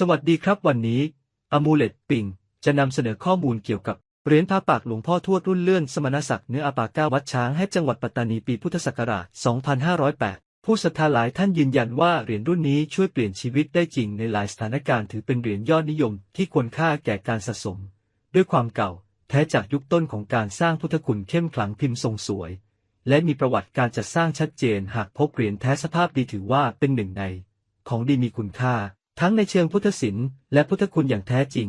สวัสดีครับวันนี้อมูเลตปิงจะนำเสนอข้อมูลเกี่ยวกับเหรียญพระปากหลวงพ่อทวดรุ่นเลื่อนสมณศักดิ์เนื้ออาปาก้าวัดช้างให้จังหวัดปัตตานีปีพุทธศักราช 2508 ผู้ศรัทธาหลายท่านยืนยันว่าเหรียญรุ่นนี้ช่วยเปลี่ยนชีวิตได้จริงในหลายสถานการณ์ถือเป็นเหรียญยอดนิยมที่ควรค่าแก่การสะสม ด้วยความเก่าแท้จากยุคต้นของการสร้างพุทธคุณเข้มขลังพิมพ์ทรงสวย และมีประวัติการจัดสร้างชัดเจนหากพบเหรียญแท้สภาพดีถือว่าเป็นหนึ่งใน ของดีมีคุณค่า ทั้งในเชิงพุทธศิลป์และพุทธคุณอย่างแท้จริง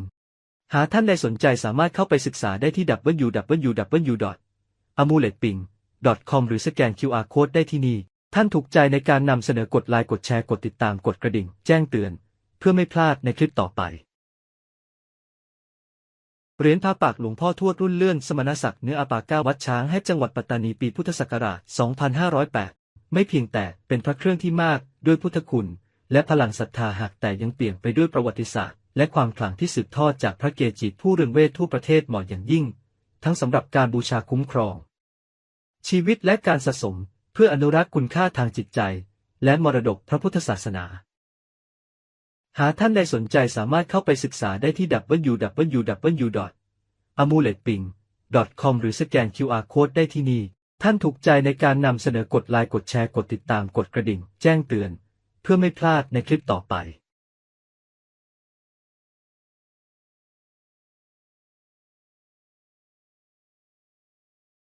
หากท่านใดสนใจสามารถเข้าไปศึกษาได้ที่ www.amuletping.com หรือสแกน QR Code ได้ที่นี่ ท่านถูกใจในการนำเสนอกดไลค์กดแชร์กดติดตามกดกระดิ่ง แจ้งเตือน เพื่อไม่พลาดในคลิปต่อไปเหรียญพระปากหลวงพ่อทวดรุ่นเลื่อนสมณศักดิ์เนื้ออาปาก้าวัดช้างให้จังหวัดปัตตานีปีพุทธศักราช 2508 ไม่เพียงแต่เป็นพระเครื่องที่มากด้วยพุทธคุณ และพลังศรัทธาหากแต่ยังเปลี่ยนไปด้วยประวัติศาสตร์ และความขลังที่สืบทอดจากพระเกจิผู้เรืองเวททั่วประเทศเหมาะอย่างยิ่ง ทั้งสำหรับการบูชาคุ้มครอง ชีวิตและการสะสมเพื่ออนุรักษ์คุณค่าทางจิตใจ และมรดกพระพุทธศาสนา หากท่านใดสนใจสามารถเข้าไปศึกษาได้ที่ www.amuletping.com หรือสแกน QR Code ได้ที่นี่ท่านถูกใจในการนำเสนอกดไลค์กดแชร์กดติดตามกดกระดิ่ง แจ้งเตือน พื่อไม่พลาดในคลิปต่อไป